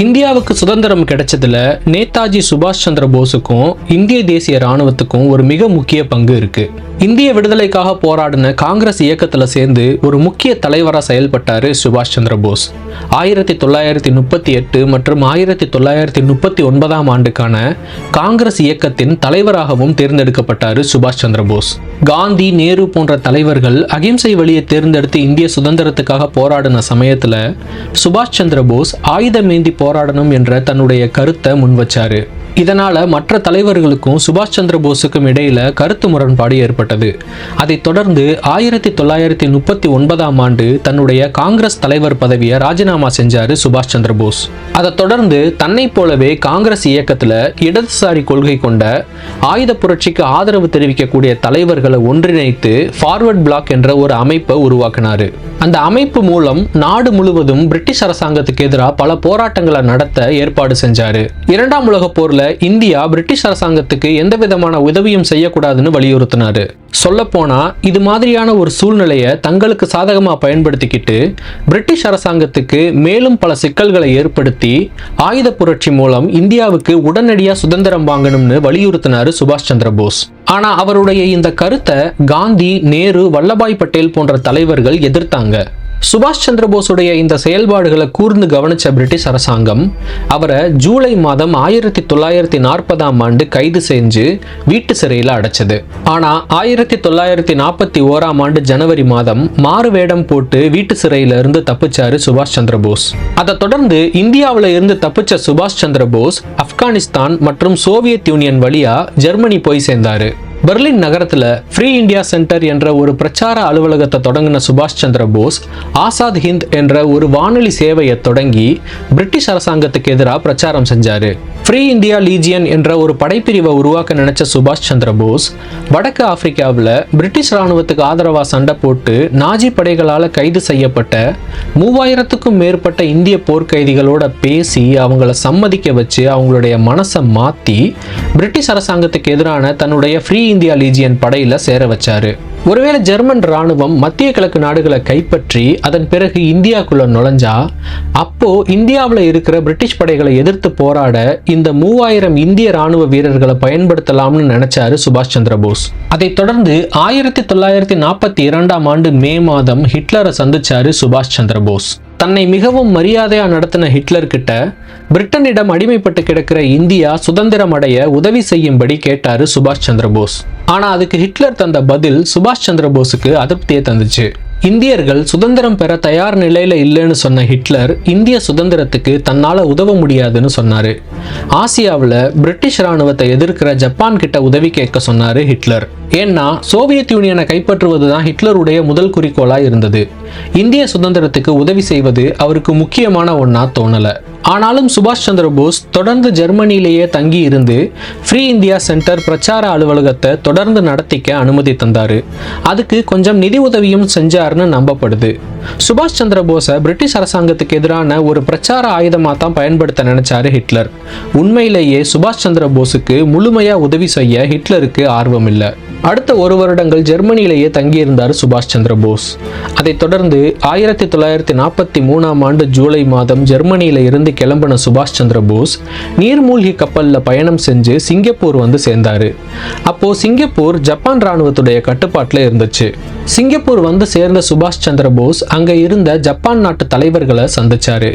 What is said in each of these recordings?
இந்தியாவுக்கு சுதந்திரம் கிடைச்சதுல நேதாஜி சுபாஷ் சந்திர போஸுக்கும் இந்திய தேசிய ராணுவத்துக்கும் ஒரு மிக முக்கிய பங்கு இருக்குது இந்திய விடுதலைக்காக போராடின காங்கிரஸ் இயக்கத்தில் சேர்ந்து ஒரு முக்கிய தலைவராக செயல்பட்டார் சுபாஷ் சந்திர போஸ். ஆயிரத்தி தொள்ளாயிரத்தி முப்பத்தி எட்டு மற்றும் ஆயிரத்தி தொள்ளாயிரத்தி முப்பத்தி ஒன்பதாம் ஆண்டுக்கான காங்கிரஸ் இயக்கத்தின் தலைவராகவும் தேர்ந்தெடுக்கப்பட்டார் சுபாஷ் சந்திர போஸ். காந்தி நேரு போன்ற தலைவர்கள் அகிம்சை வழியை தேர்ந்தெடுத்து இந்திய சுதந்திரத்துக்காக போராடின சமயத்தில் சுபாஷ் சந்திர போஸ் ஆயுதமேந்தி போராடணும் என்ற தன்னுடைய கருத்தை முன்வச்சாரு. இதனால மற்ற தலைவர்களுக்கும் சுபாஷ் சந்திர போஸுக்கும் இடையில கருத்து முரண்பாடு ஏற்பட்டது. அதைத் தொடர்ந்து ஆயிரத்தி தொள்ளாயிரத்தி முப்பத்தி ஒன்பதாம் ஆண்டு தன்னுடைய காங்கிரஸ் தலைவர் பதவியை ராஜினாமா செஞ்சாரு சுபாஷ் சந்திர போஸ். அதைத் தொடர்ந்து தன்னைப் போலவே காங்கிரஸ் இயக்கத்துல இடதுசாரி கொள்கை கொண்ட ஆயுத புரட்சிக்கு ஆதரவு தெரிவிக்கக்கூடிய தலைவர்களை ஒன்றிணைத்து ஃபார்வர்ட் பிளாக் என்ற ஒரு அமைப்பை உருவாக்கினார். அந்த அமைப்பு மூலம் நாடு முழுவதும் பிரிட்டிஷ் அரசாங்கத்துக்கு எதிராக பல போராட்டங்களை நடத்த ஏற்பாடு செஞ்சாரு. இரண்டாம் உலக போர்ல இந்தியா பிரிட்டிஷ் அரசாங்கத்துக்கு எந்த விதமான உதவியும் செய்யக்கூடாதுன்னு வலியுறுத்தினாரு. சொல்லப்போனா இது மாதிரியான ஒரு சூழ்நிலையை தங்களுக்கு சாதகமா பயன்படுத்திக்கிட்டு பிரிட்டிஷ் அரசாங்கத்துக்கு மேலும் பல சிக்கல்களை ஏற்படுத்தி ஆயுத புரட்சி மூலம் இந்தியாவுக்கு உடனடியா சுதந்திரம் வாங்கணும்னு வலியுறுத்தினாரு சுபாஷ் சந்திர போஸ். ஆனா அவருடைய இந்த கருத்தை காந்தி நேரு வல்லபாய் பட்டேல் போன்ற தலைவர்கள் எதிர்த்தாங்க. சுபாஷ் சந்திர போஸுடைய இந்த செயல்பாடுகளை கூர்ந்து கவனிச்ச பிரிட்டிஷ் அரசாங்கம் அவரை ஜூலை மாதம் ஆயிரத்தி தொள்ளாயிரத்தி நாற்பதாம் ஆண்டு கைது செஞ்சு வீட்டு சிறையில் அடைச்சது. ஆனால் ஆயிரத்தி தொள்ளாயிரத்தி நாற்பத்தி ஓராம் ஆண்டு ஜனவரி மாதம் மாறு வேடம் போட்டு வீட்டு சிறையில இருந்து தப்பிச்சாரு சுபாஷ் சந்திர போஸ். அதை தொடர்ந்து இந்தியாவில் இருந்து தப்பிச்ச சுபாஷ் சந்திர போஸ் ஆப்கானிஸ்தான் மற்றும் சோவியத் யூனியன் வழியா ஜெர்மனி போய் சேர்ந்தாரு. பெர்லின் நகரத்தில் ஃப்ரீ இந்தியா சென்டர் என்ற ஒரு பிரச்சார அலுவலகத்தை தொடங்கின சுபாஷ் சந்திர போஸ் ஆசாத் ஹிந்த் என்ற ஒரு வானொலி சேவையை தொடங்கி பிரிட்டிஷ் அரசாங்கத்துக்கு எதிராக பிரச்சாரம் செஞ்சாரு. ஃப்ரீ இந்தியா லீஜியன் என்ற ஒரு படைப்பிரிவை உருவாக்க நினைச்ச சுபாஷ் சந்திர போஸ் வடக்கு ஆப்பிரிக்காவில் பிரிட்டிஷ் ராணுவத்துக்கு ஆதரவாக சண்டை போட்டு நாஜி படைகளால் கைது செய்யப்பட்ட மூவாயிரத்துக்கும் மேற்பட்ட இந்திய போர்க்கைதிகளோட பேசி அவங்கள சம்மதிக்க வச்சு அவங்களுடைய மனசை மாற்றி பிரிட்டிஷ் அரசாங்கத்துக்கு எதிரான தன்னுடைய ஃப்ரீ இந்தியா லீஜியன் படையில சேர வச்சாரு. ஒருவேளை ஜெர்மன் ராணுவம் மத்திய கிழக்கு நாடுகளை கைப்பற்றி அதன் பிறகு இந்தியாக்குள்ள நுழைஞ்சா அப்போ இந்தியாவில் இருக்கிற பிரிட்டிஷ் படைகளை எதிர்த்து போராட இந்த மூவாயிரம் இந்திய ராணுவ வீரர்களை பயன்படுத்தலாம்னு நினைச்சாரு சுபாஷ் சந்திர போஸ். அதைத் தொடர்ந்து ஆயிரத்தி தொள்ளாயிரத்தி நாற்பத்தி இரண்டாம் ஆண்டு மே மாதம் ஹிட்லரை சந்திச்சாரு சுபாஷ் சந்திர போஸ். தன்னை மிகவும் மரியாதையாக நடத்தின ஹிட்லர்கிட்ட பிரிட்டனிடம் அடிமைப்பட்டு கிடக்கிற இந்தியா சுதந்திரம் அடைய உதவி செய்யும்படி கேட்டாரு சுபாஷ் சந்திர போஸ். ஆனா அதுக்கு ஹிட்லர் தந்த பதில் சுபாஷ் சந்திர போஸுக்கு அதிருப்தியை தந்துச்சு. இந்தியர்கள் சுதந்திரம் பெற தயார் நிலையில இல்லைன்னு சொன்ன ஹிட்லர் இந்திய சுதந்திரத்துக்கு தன்னால் உதவ முடியாதுன்னு சொன்னார். ஆசியாவில் பிரிட்டிஷ் ராணுவத்தை எதிர்க்கிற ஜப்பான் கிட்ட உதவி கேட்க சொன்னார் ஹிட்லர். ஏன்னா சோவியத் யூனியனை கைப்பற்றுவது தான் ஹிட்லருடைய முதல் குறிக்கோளாக இருந்தது. இந்திய சுதந்திரத்துக்கு உதவி செய்வது அவருக்கு முக்கியமான ஒன்றா தோணலை. ஆனாலும் சுபாஷ் சந்திர போஸ் தொடர்ந்து ஜெர்மனியிலேயே தங்கி இருந்து ஃப்ரீ இந்தியா சென்டர் பிரச்சார அலுவலகத்தை தொடர்ந்து நடத்திக்க அனுமதி தந்தார். அதுக்கு கொஞ்சம் நிதி உதவியும் செஞ்சாருன்னு நம்பப்படுது. சுபாஷ் சந்திர போஸை பிரிட்டிஷ் அரசாங்கத்துக்கு எதிரான ஒரு பிரச்சார ஆயுதமாக தான் பயன்படுத்த நினைச்சாரு ஹிட்லர். உண்மையிலேயே சுபாஷ் சந்திர போஸுக்கு முழுமையாக உதவி செய்ய ஹிட்லருக்கு ஆர்வம் இல்லை. அடுத்த ஒரு வருடங்கள் ஜெர்மனியிலேயே தங்கியிருந்தார் சுபாஷ் சந்திர போஸ். அதைத் தொடர்ந்து ஆயிரத்தி தொள்ளாயிரத்தி நாற்பத்தி மூணாம் ஆண்டு ஜூலை மாதம் ஜெர்மனியில இருந்து கிளம்பின சுபாஷ் சந்திர போஸ் நீர்மூழ்கி கப்பலில் பயணம் செஞ்சு சிங்கப்பூர் வந்து சேர்ந்தாரு. அப்போ சிங்கப்பூர் ஜப்பான் ராணுவத்துடைய கட்டுப்பாட்டில் இருந்துச்சு. சிங்கப்பூர் வந்து சேர்ந்த சுபாஷ் சந்திர போஸ் அங்க இருந்த ஜப்பான் நாட்டு தலைவர்களை சந்திச்சாரு.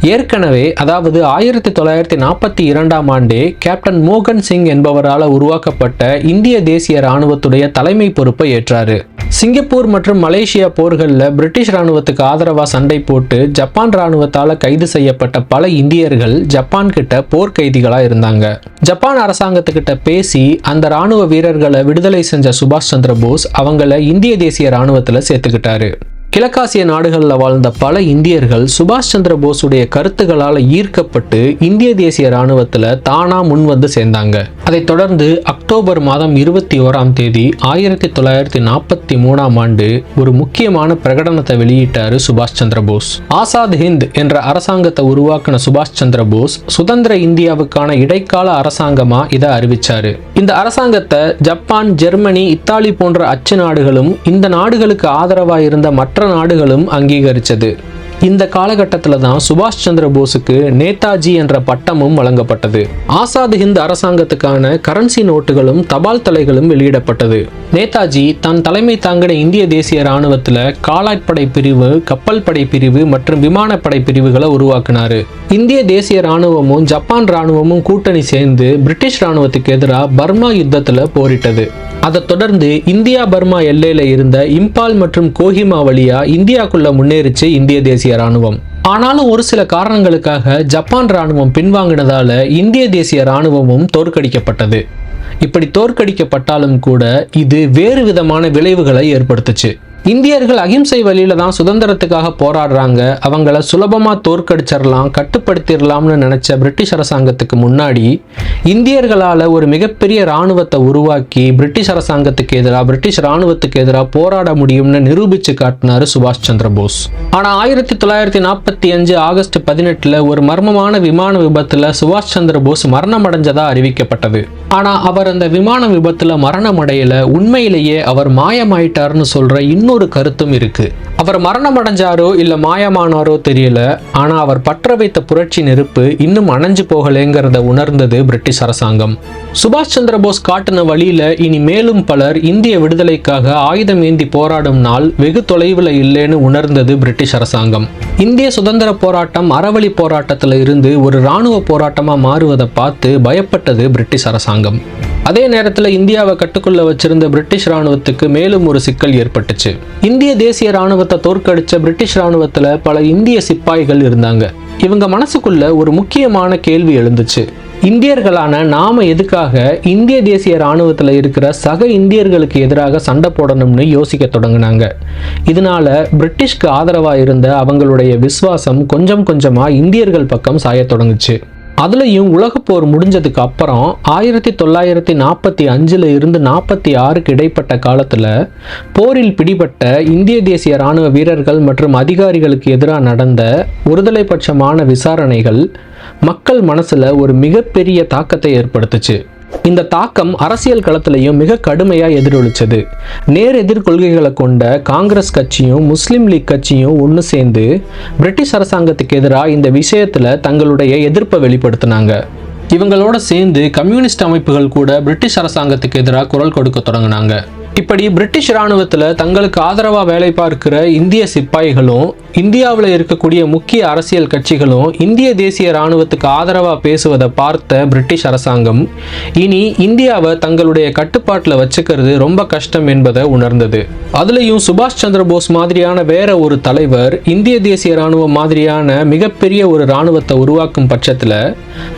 ஏற்கனவே அதாவது ஆயிரத்தி தொள்ளாயிரத்தி நாற்பத்தி இரண்டாம் ஆண்டே கேப்டன் மோகன் சிங் என்பவரால் உருவாக்கப்பட்ட இந்திய தேசிய ராணுவத்துடைய தலைமை பொறுப்பை ஏற்றாரு. சிங்கப்பூர் மற்றும் மலேசியா போர்களில் பிரிட்டிஷ் ராணுவத்துக்கு ஆதரவாக சண்டை போட்டு ஜப்பான் ராணுவத்தால் கைது செய்யப்பட்ட பல இந்தியர்கள் ஜப்பான் கிட்ட போர்க்கைதிகளா இருந்தாங்க. ஜப்பான் அரசாங்கத்துக்கிட்ட பேசி அந்த ராணுவ வீரர்களை விடுதலை செஞ்ச சுபாஷ் சந்திர போஸ் அவங்கள இந்திய தேசிய ராணுவத்துல சேர்த்துக்கிட்டாரு. கிழக்காசிய நாடுகளில் வாழ்ந்த பல இந்தியர்கள் சுபாஷ் சந்திர போஸுடைய கருத்துக்களால் ஈர்க்கப்பட்டு இந்திய தேசிய ராணுவத்தில் தானா முன் வந்து சேர்ந்தாங்க. அதைத் தொடர்ந்து அக்டோபர் மாதம் இருபத்தி ஓராம் தேதி ஆயிரத்தி தொள்ளாயிரத்தி நாற்பத்தி மூணாம் ஆண்டு ஒரு முக்கியமான பிரகடனத்தை வெளியிட்டாரு சுபாஷ் சந்திர போஸ். ஆசாத் ஹிந்த் என்ற அரசாங்கத்தை உருவாக்கின சுபாஷ் சந்திர போஸ் சுதந்திர இந்தியாவுக்கான இடைக்கால அரசாங்கமா இதை அறிவிச்சாரு. இந்த அரசாங்கத்தை ஜப்பான் ஜெர்மனி இத்தாலி போன்ற அச்சு நாடுகளும் இந்த நாடுகளுக்கு ஆதரவாக இருந்த மற்ற நாடுகளும் அங்கீகரித்தது. இந்த காலகட்டத்தில் தான் சுபாஷ் சந்திர போஸுக்கு நேதாஜி என்ற பட்டமும் வழங்கப்பட்டது. ஆசாத் ஹிந்த் அரசாங்கத்துக்கான கரன்சி நோட்டுகளும் தபால் தலைகளும் வெளியிடப்பட்டது. நேதாஜி தன் தலைமை தாங்கின இந்திய தேசிய ராணுவத்தில் காலாட்படை பிரிவு கப்பல் படை பிரிவு மற்றும் விமானப்படை பிரிவுகளை உருவாக்கினார். இந்திய தேசிய ராணுவமும் ஜப்பான் ராணுவமும் கூட்டணி சேர்ந்து பிரிட்டிஷ் ராணுவத்துக்கு எதிராக பர்மா யுத்தத்தில் போரிட்டது. அதைத் தொடர்ந்து இந்தியா பர்மா எல்லையில் இருந்த இம்பால் மற்றும் கோஹிமா வழியா இந்தியாக்குள்ள முன்னேறிச்சு இந்திய தேசிய ராணுவம் ஆனாலும் ஒரு சில காரணங்களுக்காக ஜப்பான் ராணுவம் பின்வாங்கினதால இந்திய தேசிய ராணுவமும் தோற்கடிக்கப்பட்டது. இப்படி தோற்கடிக்கப்பட்டாலும் கூட இது வேறு விதமான விளைவுகளை ஏற்படுத்துச்சு. இந்தியர்கள் அகிம்சை வழியில தான் சுதந்திரத்துக்காக போராடுறாங்க. அவங்கள சுலபமா தோற்கடிச்சிடலாம் கட்டுப்படுத்திடலாம்னு நினைச்ச பிரிட்டிஷ் அரசாங்கத்துக்கு முன்னாடி இந்தியர்களால் ஒரு மிகப்பெரிய இராணுவத்தை உருவாக்கி பிரிட்டிஷ் அரசாங்கத்துக்கு எதிராக பிரிட்டிஷ் இராணுவத்துக்கு எதிராக போராட முடியும்னு நிரூபிச்சு காட்டினார் சுபாஷ் சந்திர போஸ். ஆனால் ஆயிரத்தி தொள்ளாயிரத்தி நாற்பத்தி அஞ்சு ஆகஸ்ட் பதினெட்டுல ஒரு மர்மமான விமான விபத்துல சுபாஷ் சந்திர போஸ் மரணம் அடைஞ்சதா அறிவிக்கப்பட்டது. ஆனா அவர் அந்த விமான விபத்துல மரணம் அடையல உண்மையிலேயே அவர் மாயமாயிட்டார்னு சொல்ற இன்னொரு கருத்தும் இருக்கு. அவர் மரணம் அடைஞ்சாரோ இல்ல மாயமானாரோ தெரியல. ஆனா அவர் பற்ற வைத்த புரட்சி நெருப்பு இன்னும் அணைஞ்சு போகலைங்கிறத உணர்ந்தது பிரிட்டிஷ் அரசாங்கம். சுபாஷ் சந்திர போஸ் காட்டின வழியில இனி மேலும் பலர் இந்திய விடுதலைக்காக ஆயுதம் ஏந்தி போராடும் நாள் வெகு தொலைவில் இல்லைன்னு உணர்ந்தது பிரிட்டிஷ் அரசாங்கம். இந்திய சுதந்திர போராட்டம் அறவழி போராட்டத்தில் இருந்து ஒரு இராணுவ போராட்டமா மாறுவதை பார்த்து பயப்பட்டது பிரிட்டிஷ் அரசாங்கம். அதே நேரத்தில் இந்தியாவை கட்டுக்குள்ள வச்சிருந்த பிரிட்டிஷ் ராணுவத்துக்கு மேலும் ஒரு சிக்கல் ஏற்பட்டுச்சு. இந்திய தேசிய ராணுவத்தை தோற்கடிச்ச பிரிட்டிஷ் ராணுவத்தில் பல இந்திய சிப்பாய்கள் இருந்தாங்க. இவங்க மனசுக்குள்ள ஒரு முக்கியமான கேள்வி எழுந்துச்சு. இந்தியர்களான நாம எதுக்காக இந்திய தேசிய ராணுவத்தில் இருக்கிற சக இந்தியர்களுக்கு எதிராக சண்டை போடணும்னு யோசிக்க தொடங்கினாங்க. இதனால பிரிட்டிஷ்க்கு ஆதரவாக இருந்த அவங்களுடைய விசுவாசம் கொஞ்சம் கொஞ்சமாக இந்தியர்கள் பக்கம் சாயத் தொடங்குச்சு. அதுலேயும் உலகப்போர் முடிஞ்சதுக்கு அப்புறம் ஆயிரத்தி தொள்ளாயிரத்தி நாற்பத்தி அஞ்சில் இருந்து நாற்பத்தி ஆறுக்கு இடைப்பட்ட காலத்தில் போரில் பிடிபட்ட இந்திய தேசிய இராணுவ வீரர்கள் மற்றும் அதிகாரிகளுக்கு எதிராக நடந்த ஒருதலை பட்சமான விசாரணைகள் மக்கள் மனசில் ஒரு மிகப்பெரிய தாக்கத்தை ஏற்படுத்துச்சு. இந்த தாக்கம் அரசியல் களத்திலையும் மிக கடுமையாக எதிரொலிச்சது. நேர் எதிர் கொள்கைகளை கொண்ட காங்கிரஸ் கட்சியும் முஸ்லீம் லீக் கட்சியும் ஒன்று சேர்ந்து பிரிட்டிஷ் அரசாங்கத்துக்கு எதிராக இந்த விஷயத்தில் தங்களுடைய எதிர்ப்பை வெளிப்படுத்தினாங்க. இவங்களோட சேர்ந்து கம்யூனிஸ்ட் அமைப்புகள் கூட பிரிட்டிஷ் அரசாங்கத்துக்கு எதிராக குரல் கொடுக்க தொடங்கினாங்க. இப்படி பிரிட்டிஷ் இராணுவத்தில் தங்களுக்கு ஆதரவாக வேலை பார்க்கிற இந்திய சிப்பாய்களும் இந்தியாவில் இருக்கக்கூடிய முக்கிய அரசியல் கட்சிகளும் இந்திய தேசிய இராணுவத்துக்கு ஆதரவாக பேசுவதை பார்த்த பிரிட்டிஷ் அரசாங்கம் இனி இந்தியாவை தங்களுடைய கட்டுப்பாட்டில் வச்சுக்கிறது ரொம்ப கஷ்டம் என்பதை உணர்ந்தது. அதுலேயும் சுபாஷ் சந்திர போஸ் மாதிரியான வேற ஒரு தலைவர் இந்திய தேசிய இராணுவம் மாதிரியான மிகப்பெரிய ஒரு இராணுவத்தை உருவாக்கும் பட்சத்தில்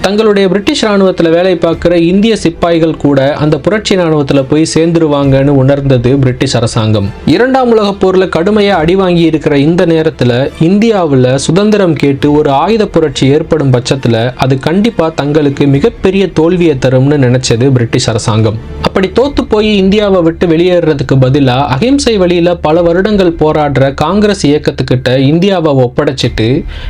தங்களுடைய பிரிட்டிஷ் இராணுவத்தில் வேலை பார்க்குற இந்திய சிப்பாய்கள் கூட அந்த புரட்சி இராணுவத்தில் போய் சேர்ந்துருவாங்கன்னு உணர்ந்தது பிரிட்டிஷ் அரசாங்கம். இரண்டாம் உலக போர்ல கடுமையா அடி வாங்கி இருக்கிற இந்த நேரத்துல இந்தியாவில் சுதந்திரம் கேட்டு ஒரு ஆயுத புரட்சி ஏற்படும் பட்சத்துல அது கண்டிப்பா தங்களுக்கு மிகப்பெரிய தோல்வியை தரும்னு நினைச்சது பிரிட்டிஷ் அரசாங்கம். அப்படி தோத்து போய் இந்தியாவை விட்டு வெளியேறதுக்கு பதிலாக அகிம்சை வழியில் பல வருடங்கள் போராடுற காங்கிரஸ் இயக்கத்துக்கிட்ட இந்தியாவை ஒப்படைச்சிட்டு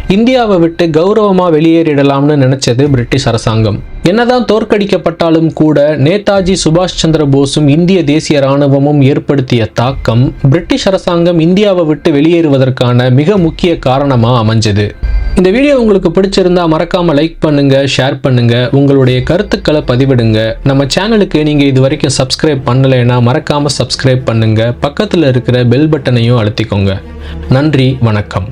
இந்தியாவை விட்டு கௌரவமாக வெளியேறிடலாம்னு நினச்சது பிரிட்டிஷ் அரசாங்கம். என்னதான் தோற்கடிக்கப்பட்டாலும் கூட நேதாஜி சுபாஷ் சந்திர போஸும் இந்திய தேசிய ராணுவமும் ஏற்படுத்திய தாக்கம் பிரிட்டிஷ் அரசாங்கம் இந்தியாவை விட்டு வெளியேறுவதற்கான மிக முக்கிய காரணமாக அமைஞ்சது. இந்த வீடியோ உங்களுக்கு பிடிச்சிருந்தா மறக்காம லைக் பண்ணுங்க ஷேர் பண்ணுங்க உங்களுடைய கருத்துக்களை பதிவிடுங்க. நம்ம சேனலுக்கு நீங்க இது வரைக்கும் சப்ஸ்கிரைப் பண்ணலைன்னா மறக்காம சப்ஸ்கிரைப் பண்ணுங்க. பக்கத்தில் இருக்கிற பெல் பட்டனையும் அழுத்திக்கோங்க. நன்றி வணக்கம்.